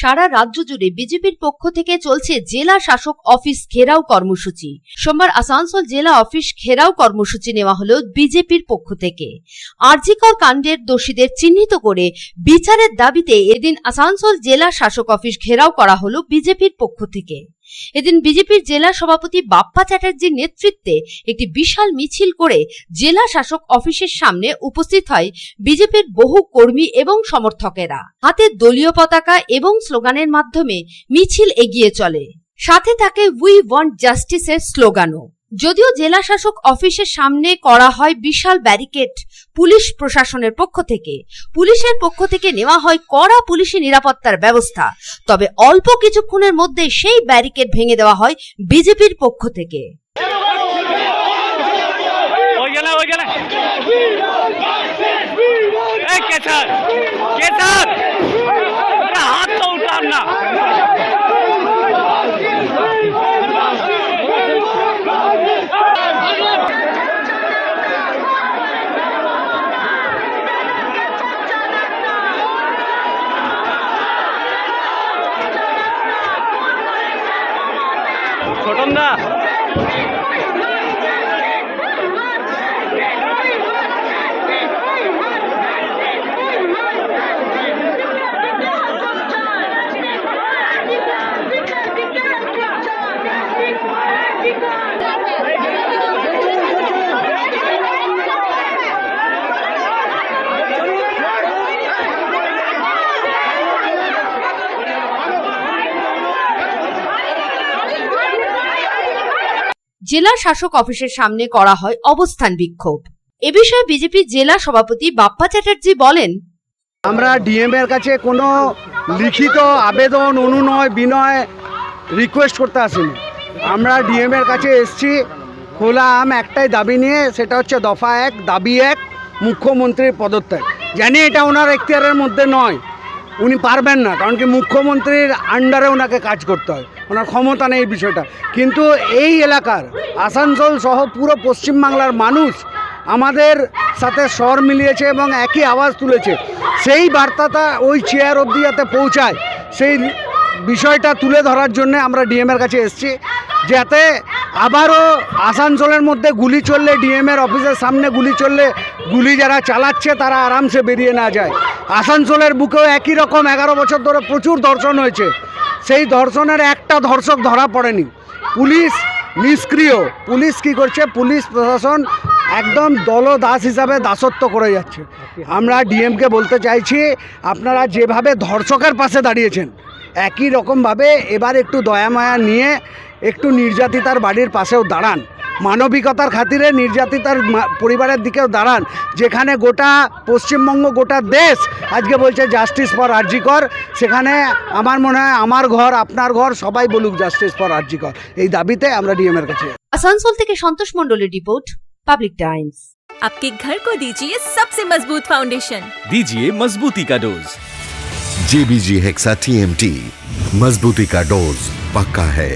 সারা রাজ্য জুড়ে বিজেপির পক্ষ থেকে চলছে জেলা শাসক অফিস ঘেরাও কর্মসূচি। সোমবার আসানসোল জেলা অফিস ঘেরাও কর্মসূচি নেওয়া হল বিজেপির পক্ষ থেকে। আরজিকর কাণ্ডের দোষীদের চিহ্নিত করে বিচারের দাবিতে এদিন আসানসোল জেলা শাসক অফিস ঘেরাও করা হল বিজেপির পক্ষ থেকে। এদিন বিজেপির জেলা সভাপতি বাপ্পা চ্যাটার্জির নেতৃত্বে একটি বিশাল মিছিল করে জেলা শাসক অফিসের সামনে উপস্থিত হয় বিজেপির বহু কর্মী এবং সমর্থকেরা। হাতে দলীয় পতাকা এবং স্লোগানের মাধ্যমে মিছিল এগিয়ে চলে। সাথে থাকে উই ওয়ান্ট জাস্টিসের স্লোগানও। যদিও জেলা শাসক অফিসের সামনে করা হয় বিশাল ব্যারিকেড পুলিশ প্রশাসনের পক্ষ থেকে। পুলিশের পক্ষ থেকে নেওয়া হয় কড়া পুলিশি নিরাপত্তার ব্যবস্থা। তবে অল্প কিছুক্ষণের মধ্যে সেই ব্যারিকেড ভেঙে দেওয়া হয় বিজেপির পক্ষ থেকে। না। ছোটন দা জেলা শাসক অফিসের সামনে করা হয় অবস্থান বিক্ষোভ। এ বিষয়ে বিজেপি জেলা সভাপতি বাপ্পা চ্যাটার্জি বলেন, আমরা ডিএম এর কাছে কোনো লিখিত আবেদন, অনুনয়, বিনয় রিকোয়েস্ট করতে আসিনি। আমরা ডিএম এর কাছে এসছি, খোলা আম একটাই দাবি নিয়ে, সেটা হচ্ছে দফা এক, দাবি এক, মুখ্যমন্ত্রীর পদত্যাগ। জানি এটা ওনার এখতিয়ারের মধ্যে নয়। উনি পারবেন না, কারণ কি মুখ্যমন্ত্রীর আন্ডারে ওনাকে কাজ করতে হয়। ওনার ক্ষমতা নেই বিষয়টা। কিন্তু এই এলাকার আসানসোল সহ পুরো পশ্চিমবাংলার মানুষ আমাদের সাথে স্বর মিলিয়েছে এবং একই আওয়াজ তুলেছে। সেই বার্তাটা ওই চেয়ার অবধি যাতে পৌঁছায়, সেই বিষয়টা তুলে ধরার জন্য আমরা ডিএমের কাছে এসেছি। যাতে আবারও আসানসোলের মধ্যে গুলি চললে ডিএমের অফিসের সামনে গুলি চললে গুলি যারা চালাচ্ছে, তারা আরামসে বেরিয়ে না যায়। আসানসোলের বুকেও একই রকম এগারো বছর ধরে প্রচুর ধর্ষণ হয়েছে। সেই ধর্ষণের একটা ধর্ষক ধরা পড়েনি। পুলিশ নিষ্ক্রিয়। পুলিশ কি করছে? পুলিশ প্রশাসন একদম দলদাস হিসাবে দাসত্ব করে যাচ্ছে। আমরা ডিএমকে বলতে চাইছি, আপনারা যেভাবে ধর্ষকের পাশে দাঁড়িয়েছেন, একই রকমভাবে এবার একটু দয়া মায়া নিয়ে একটু নির্যাতিতার বাড়ির পাশেও দাঁড়ান। মানবিকতার খাতিরে নির্যাতিতার মা- পরিবারের দিকেও দাঁড়ান যেখানে গোটা পশ্চিমবঙ্গ গোটা দেশ আজকে বলছে জাস্টিস ফর আরজিকর সেখানে আমার মনে হয় আমার ঘর আপনার ঘর সবাই বলুক জাস্টিস ফর আরজিকর এই দাবিতে আমরা ডিএমের কাছে আসানসোল থেকে সন্তোষ মণ্ডলের রিপোর্ট পাবলিক টাইমস आपके घर को दीजिए सबसे मजबूत फाउंडेशन दीजिए मजबूती का डोज जेबीजी हेक्सा टीएमटी मजबूती का डोज पक्का है